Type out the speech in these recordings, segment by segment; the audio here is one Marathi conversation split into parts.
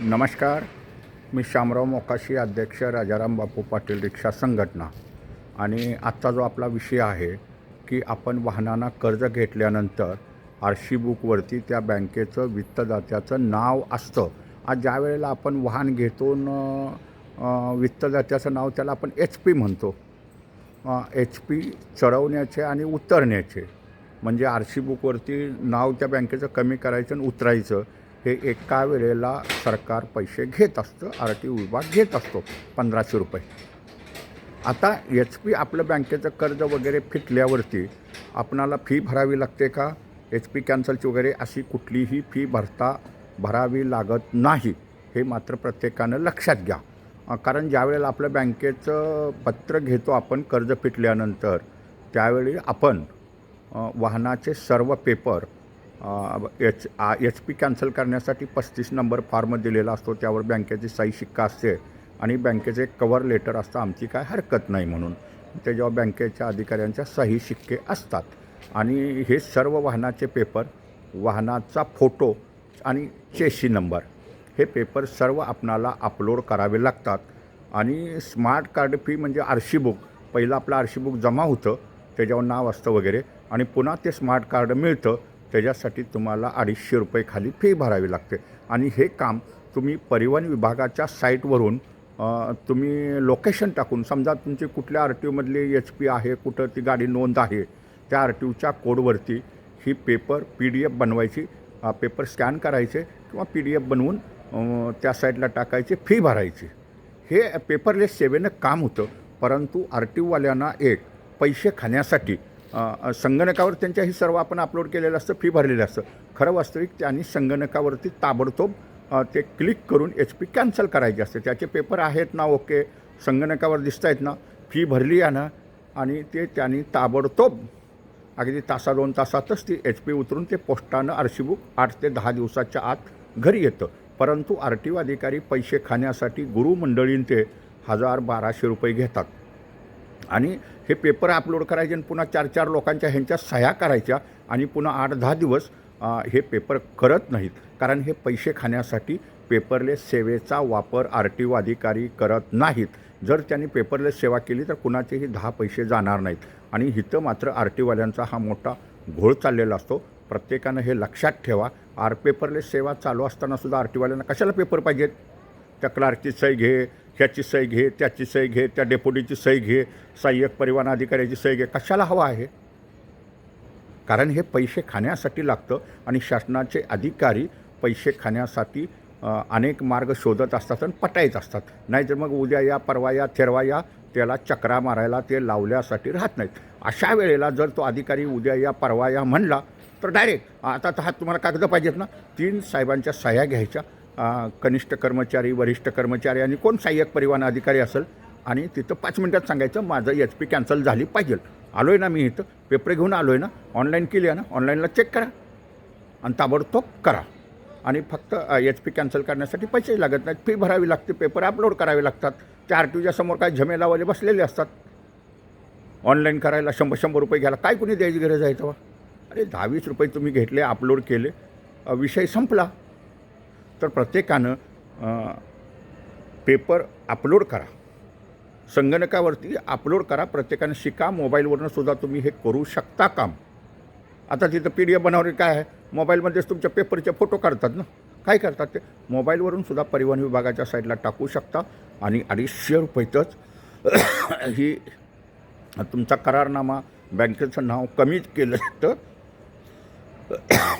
नमस्कार. मी शामराव मोकाशी अध्यक्ष राजाराम बापू पाटील रिक्षा संघटना. आणि आजचा जो आपला विषय आहे की आपण वाहनांना कर्ज घेतल्यानंतर आर सी बुकवरती त्या बँकेचं वित्तदात्याचं नाव असतं. आज ज्या वेळेला आपण वाहन घेतो न वित्तदात्याचं नाव त्याला आपण एच पी म्हणतो. एच पी चढवण्याचे आणि उतरण्याचे. म्हणजे आर सी बुकवरती नाव त्या बँकेचं कमी करायचं आणि उतरायचं. हे एका वेळेला सरकार पैसे घेत असतं आर टी विभाग घेत असतो पंधराशे रुपये. आता एच पी आपलं बँकेचं कर्ज वगैरे फिटल्यावरती आपणाला फी भरावी लागते का? एच पी कॅन्सलची वगैरे अशी कुठलीही फी भरता भरावी लागत नाही हे मात्र प्रत्येकानं लक्षात घ्या. कारण ज्यावेळेला आपलं बँकेचं पत्र घेतो आपण कर्ज फिटल्यानंतर त्यावेळी आपण वाहनाचे सर्व पेपर एच आ एच पी कॅन्सल करण्यासाठी पस्तीस नंबर फॉर्म दिलेला असतो. त्यावर बँकेची सही शिक्का असते आणि बँकेचे एक कवर लेटर असतं. आमची काय हरकत नाही म्हणून. त्याच्यावर बँकेच्या अधिकाऱ्यांच्या सही शिक्के असतात. आणि हे सर्व वाहनाचे पेपर वाहनाचा फोटो आणि चेशी नंबर हे पेपर सर्व आपणाला अपलोड करावे लागतात. आणि स्मार्ट कार्ड फी म्हणजे आरशी बुक. पहिलं आपलं आरशी बुक जमा होतं. त्याच्यावर नाव असतं वगैरे. आणि पुन्हा ते स्मार्ट कार्ड मिळतं. त्याच्यासाठी तुम्हाला अडीचशे रुपये खाली फी भरावी लागते. आणि हे काम तुम्ही परिवहन विभागाच्या साईटवरून तुम्ही लोकेशन टाकून समजा तुमची कुठल्या आर टी ओमधली एच पी आहे कुठं ती गाडी नोंद आहे त्या आर टी ओच्या कोडवरती ही पेपर पी डी एफ बनवायची पेपर स्कॅन करायचे किंवा पी डी एफ बनवून त्या साईडला टाकायची फी भरायची. हे पेपरलेस सेवेनं काम होतं परंतु आर टी ओवाल्यांना एक पैसे खाण्यासाठी संगणकावर त्यांच्या हे सर्व आपण अपलोड केलेलं असतं फी भरलेलं असतं. खरं वास्तविक त्यांनी संगणकावरती ताबडतोब ते क्लिक करून एच पी कॅन्सल करायचे असते. त्याचे पेपर आहेत ना ओके संगणकावर दिसत आहेत ना फी भरली आहे ना आणि ते त्यांनी ताबडतोब अगदी तासा दोन तासातच ती एच पी उतरून ते पोस्टानं आरशी बुक आठ ते दहा दिवसाच्या आत घरी येतं. परंतु आर टी ओ अधिकारी पैसे खाण्यासाठी गुरुमंडळींते हजार बाराशे रुपये घेतात. आणि हे पेपर अपलोड करायचे आणि पुन्हा चार चार लोकांच्या ह्यांच्या सह्या करायच्या आणि पुन्हा आठ दहा दिवस हे पेपर करत नाहीत. कारण हे पैसे खाण्यासाठी पेपरलेस सेवेचा वापर आर टी ओ अधिकारी करत नाहीत. जर त्यांनी पेपरलेस सेवा केली तर कुणाचेही दहा पैसे जाणार नाहीत. आणि इथं मात्र आर टी ओवाल्यांचा हा मोठा घोळ चाललेला असतो. प्रत्येकानं हे लक्षात ठेवा. आर पेपरलेस सेवा चालू असतानासुद्धा आर टी ओवाल्यांना कशाला पेपर पाहिजेत? त्या क्लार्कची सही घे ह्याची सही घे त्याची सही घे त्या डेप्युटीची सही घे सहाय्यक परिवहन अधिकाऱ्याची सही घे. कशाला हवा आहे? कारण हे पैसे खाण्यासाठी लागतं आणि शासनाचे अधिकारी पैसे खाण्यासाठी अनेक मार्ग शोधत असतात आणि पटायत असतात. नाहीतर मग उद्या या परवा या थेरवा या त्याला चक्रा मारायला ते लावल्यासाठी राहत नाहीत. अशा वेळेला जर तो अधिकारी उद्या या परवा या म्हणला तर डायरेक्ट आता तर हा तुम्हाला कागद पाहिजेत ना? तीन साहेबांच्या सह्या घ्यायच्या कनिष्ठ कर्मचारी वरिष्ठ कर्मचारी आणि कोण सहाय्यक परिवहन अधिकारी असेल आणि तिथं पाच मिनटात सांगायचं माझं एच पी कॅन्सल झाली पाहिजे. आलो आहे ना मी इथं पेपर घेऊन आलो आहे ना ऑनलाईन केली आहे ना ऑनलाईनला चेक करा आणि ताबडतोब करा. आणि फक्त एच पी कॅन्सल करण्यासाठी पैसे लागत नाहीत फी भरावी लागते पेपर अपलोड करावे लागतात त्या आर टीच्या समोर काय झमेलावाले बसलेले असतात. ऑनलाईन करायला शंभर शंभर रुपये घ्यायला काय कुणी द्यायची गरज आहे तेव्हा? अरे दहावीस रुपये तुम्ही घेतले अपलोड केले विषय संपला. तर प्रत्येकानं पेपर अपलोड करा. संगणकावरती अपलोड करा. प्रत्येकानं शिका. मोबाईलवरनं सुद्धा तुम्ही हे करू शकता काम. आता तिथं पी डी एफ बनवणे काय आहे? मोबाईलमध्येच तुमच्या पेपरचे फोटो काढतात ना? काय करतात ते? मोबाईलवरून सुद्धा परिवहन विभागाच्या साईडला टाकू शकता. आणि अडीचशे रुपयेतच ही तुमचा करारनामा बँकेचं नाव कमीच केलं तर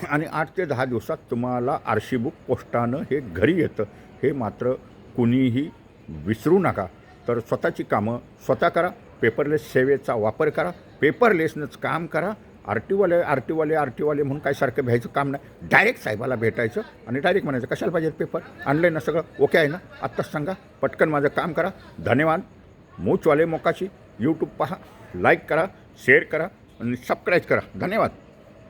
आणि आठ ते दहा दिवसात तुम्हाला आरशी बुक पोस्टानं हे घरी येतं. हे मात्र कुणीही विसरू नका. तर स्वतःची कामं स्वतः करा पेपरलेस सेवेचा वापर करा पेपरलेसनंच काम करा. आर टीवाले आर टीवाले आर टीवाले म्हणून काय सारखं भ्यायचं काम नाही. डायरेक्ट साहेबाला भेटायचं आणि डायरेक्ट म्हणायचं कशाला पाहिजे पेपर? आणलं ना सगळं? ओके आहे ना? आत्ताच सांगा. पटकन माझं काम करा. धन्यवाद. मूचवाले मोकाशी. यूट्यूब पहा. लाईक करा. शेअर करा. आणि सबस्क्राईब करा. धन्यवाद.